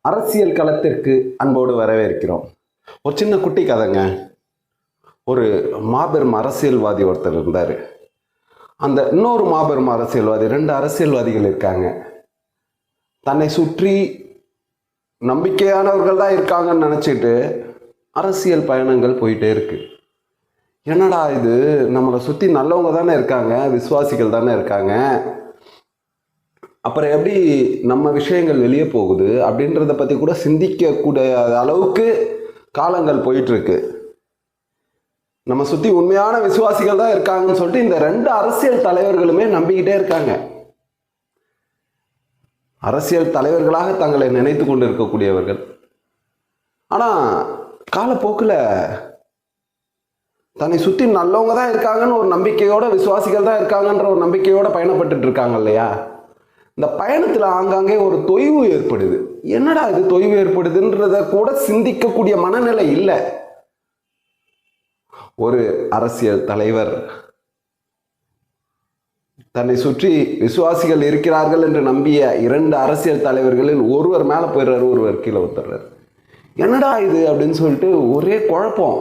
அரசியல் களத்திற்கு அன்போடு வரவேற்கிறோம். ஒரு சின்ன குட்டி கதைங்க. ஒரு மாபெரும் அரசியல்வாதி ஒருத்தர் இருந்தார். அந்த இன்னொரு மாபெரும் அரசியல்வாதி ரெண்டு அரசியல்வாதிகள் இருக்காங்க. தன்னை சுற்றி நம்பிக்கையானவர்கள் தான் இருக்காங்கன்னு நினச்சிட்டு அரசியல் பயணங்கள் போயிட்டே இருக்கு. என்னடா இது? நம்மளை சுற்றி நல்லவங்க தானே இருக்காங்க விசுவாசிகள் தானே இருக்காங்க. அப்புறம் எப்படி நம்ம விஷயங்கள் வெளியே போகுது அப்படின்றத பற்றி கூட சிந்திக்கக்கூடிய அளவுக்கு காலங்கள் போயிட்டுருக்கு. நம்ம சுற்றி உண்மையான விசுவாசிகள் தான் இருக்காங்கன்னு சொல்லிட்டு இந்த ரெண்டு அரசியல் தலைவர்களுமே நம்பிக்கிட்டே இருக்காங்க. அரசியல் தலைவர்களாக தங்களை நினைத்து கொண்டு இருக்கக்கூடியவர்கள் ஆனால் காலப்போக்கில் தன்னை சுற்றி நல்லவங்க தான் இருக்காங்கன்னு ஒரு நம்பிக்கையோட விசுவாசிகள் தான் இருக்காங்கன்ற ஒரு நம்பிக்கையோட பயணப்பட்டு இருக்காங்க இல்லையா? இந்த பயணத்தில் ஆங்காங்கே ஒரு தொய்வு ஏற்படுது. என்னடா இது தொய்வு ஏற்படுதுன்றத கூட சிந்திக்கக்கூடிய மனநிலை இல்லை. ஒரு அரசியல் தலைவர் தன்னை சுற்றி விசுவாசிகள் இருக்கிறார்கள் என்று நம்பிய இரண்டு அரசியல் தலைவர்களில் ஒருவர் மேலே போயிடுறாரு ஒருவர் கீழே ஊத்துறாரு. என்னடா இது அப்படின்னு சொல்லிட்டு ஒரே குழப்பம்.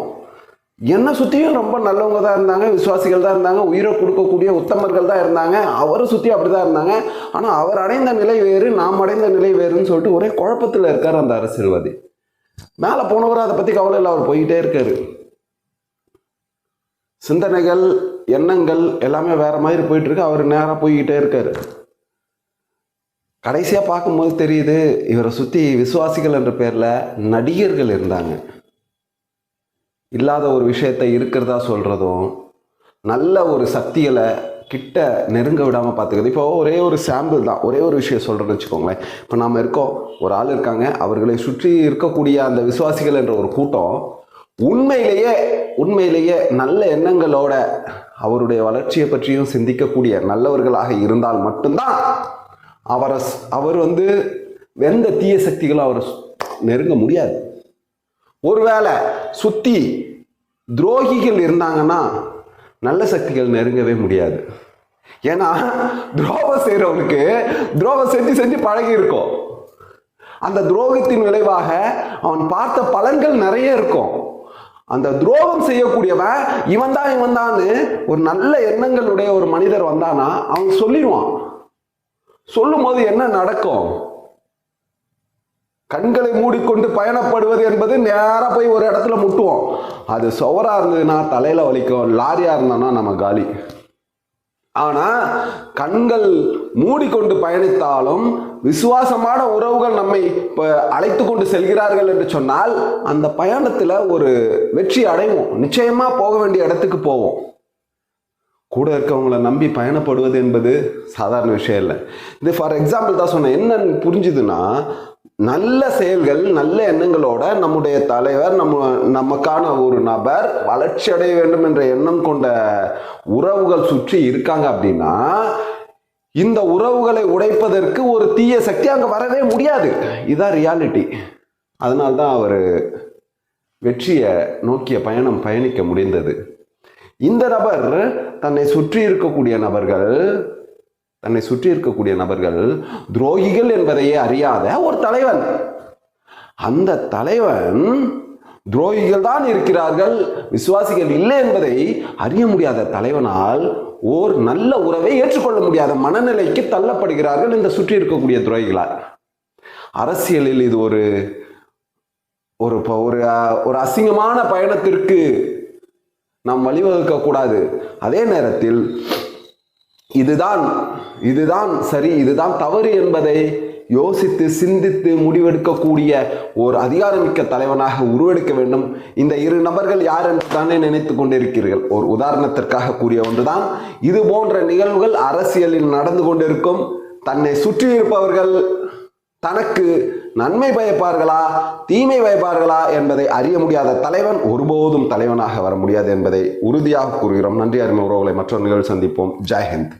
என்னை சுற்றியும் ரொம்ப நல்லவங்க தான் இருந்தாங்க விசுவாசிகள் தான் இருந்தாங்க உயிரை கொடுக்கக்கூடிய உத்தமர்கள் தான் இருந்தாங்க அவரை சுற்றி அப்படி தான் இருந்தாங்க. ஆனால் அவர் அடைந்த நிலை வேறு நாம் அடைந்த நிலை வேறுன்னு சொல்லிட்டு ஒரே குழப்பத்தில் இருக்கார் அந்த அரசியல்வாதி. மேலே போனவர் அதை பற்றி கவலை இல்லை அவர் போயிட்டே இருக்காரு. சிந்தனைகள் எண்ணங்கள் எல்லாமே வேற மாதிரி போயிட்டு இருக்கு அவர் நேராக போய்கிட்டே இருக்காரு. கடைசியாக பார்க்கும்போது தெரியுது இவரை சுற்றி விசுவாசிகள் என்ற பேரில் நடிகர்கள் இருந்தாங்க. இல்லாத ஒரு விஷயத்தை இருக்கிறதா சொல்கிறதும் நல்ல ஒரு சக்திகளை கிட்ட நெருங்க விடாமல் பார்த்துக்கிறது. இப்போ ஒரே ஒரு சாம்பிள் தான். ஒரே ஒரு விஷயம் சொல்கிறேன்னு வச்சுக்கோங்களேன். இப்போ நாம் இருக்கோம். ஒரு ஆள் இருக்காங்க. அவர்களை சுற்றி இருக்கக்கூடிய அந்த விசுவாசிகள் என்ற ஒரு கூட்டம் உண்மையிலேயே உண்மையிலேயே நல்ல எண்ணங்களோட அவருடைய வளர்ச்சியை பற்றியும் சிந்திக்கக்கூடிய நல்லவர்களாக இருந்தால் மட்டும்தான் அவரை அவர் வந்து எந்த தீய சக்திகளும் அவரை நெருங்க முடியாது. ஒருவேளை சுத்தி துரோகிகள் இருந்தாங்கன்னா நல்ல சக்திகள் நெருங்கவே முடியாது. ஏன்னா துரோகம் செய்கிறவனுக்கு துரோகம் செஞ்சு செஞ்சு பழகி இருக்கும். அந்த துரோகத்தின் விளைவாக அவன் பார்த்த பலன்கள் நிறைய இருக்கும். அந்த துரோகம் செய்யக்கூடியவன் இவன் தான் இவன் ஒரு நல்ல எண்ணங்களுடைய ஒரு மனிதர் வந்தானா அவன் சொல்லிடுவான். சொல்லும் போது என்ன நடக்கும்? கண்களை மூடிக்கொண்டு பயணப்படுவது என்பது நேராக போய் ஒரு இடத்துல முட்டுவோம். அது சுவராக இருந்ததுன்னா தலையில் வலிக்கும். லாரியாக இருந்தோன்னா நம்ம காலி. ஆனால் கண்கள் மூடிக்கொண்டு பயணித்தாலும் விசுவாசமான உறவுகள் நம்மை இப்போ அழைத்து கொண்டு செல்கிறார்கள் என்று சொன்னால் அந்த பயணத்தில் ஒரு வெற்றி அடைவோம். நிச்சயமாக போக வேண்டிய இடத்துக்கு போவோம். கூட இருக்கவங்கள நம்பி பயணப்படுவது என்பது சாதாரண விஷயம் இல்லை. இது ஃபார் எக்ஸாம்பிள் தான் சொன்னேன். என்னன்னு புரிஞ்சுதுன்னா நல்ல செயல்கள் நல்ல எண்ணங்களோட நம்முடைய தலைவர் நம்ம நமக்கான ஒரு நபர் வளர்ச்சி அடைய வேண்டும் என்ற எண்ணம் கொண்ட உறவுகள் சுற்றி இருக்காங்க அப்படின்னா இந்த உறவுகளை உடைப்பதற்கு ஒரு தீய சக்தி அங்கே வரவே முடியாது. இதான் ரியாலிட்டி அதனால்தான் அவர் வெற்றியை நோக்கிய பயணம் பயணிக்க முடிந்தது. இந்த நபர் தன்னை சுற்றி இருக்கக்கூடிய நபர்கள் தன்னை சுற்றி இருக்கக்கூடிய நபர்கள் துரோகிகள் என்பதையே அறியாத ஒரு தலைவன். அந்த தலைவன் துரோகிகள் தான் இருக்கிறார்கள். விசுவாசிகள் இல்லை என்பதை அறிய முடியாத தலைவனால் ஓர் நல்ல உறவை ஏற்றுக்கொள்ள முடியாத மனநிலைக்கு தள்ளப்படுகிறார்கள் இந்த சுற்றி இருக்கக்கூடிய துரோகிகளால். அரசியலில் இது ஒரு ஒரு ப- ஒரு ஒரு அசிங்கமான பயணத்திற்கு நாம் வழிவகுக்க கூடாது அதே நேரத்தில் இதுதான் இதுதான் சரி இதுதான் தவறு என்பதை யோசித்து சிந்தித்து முடிவெடுக்கக்கூடிய ஒரு அதிகாரமிக்க தலைவனாக உருவெடுக்க வேண்டும். இந்த இரு நபர்கள் யார் என்று தானே நினைத்து கொண்டிருக்கிறீர்கள். ஒரு உதாரணத்திற்காக கூறிய ஒன்றுதான் இது போன்ற நிகழ்வுகள் அரசியலில் நடந்து கொண்டிருக்கும். தன்னை சுற்றியிருப்பவர்கள் தனக்கு நன்மை பயப்பார்களா? தீமை பயப்பார்களா? என்பதை அறிய முடியாத தலைவன் ஒருபோதும் தலைவனாக வர முடியாது என்பதை உறுதியாக கூறுகிறோம். நன்றி அறிமுக உறவுகளை மற்றொரு நிகழ்வு சந்திப்போம். ஜெய்ஹிந்த்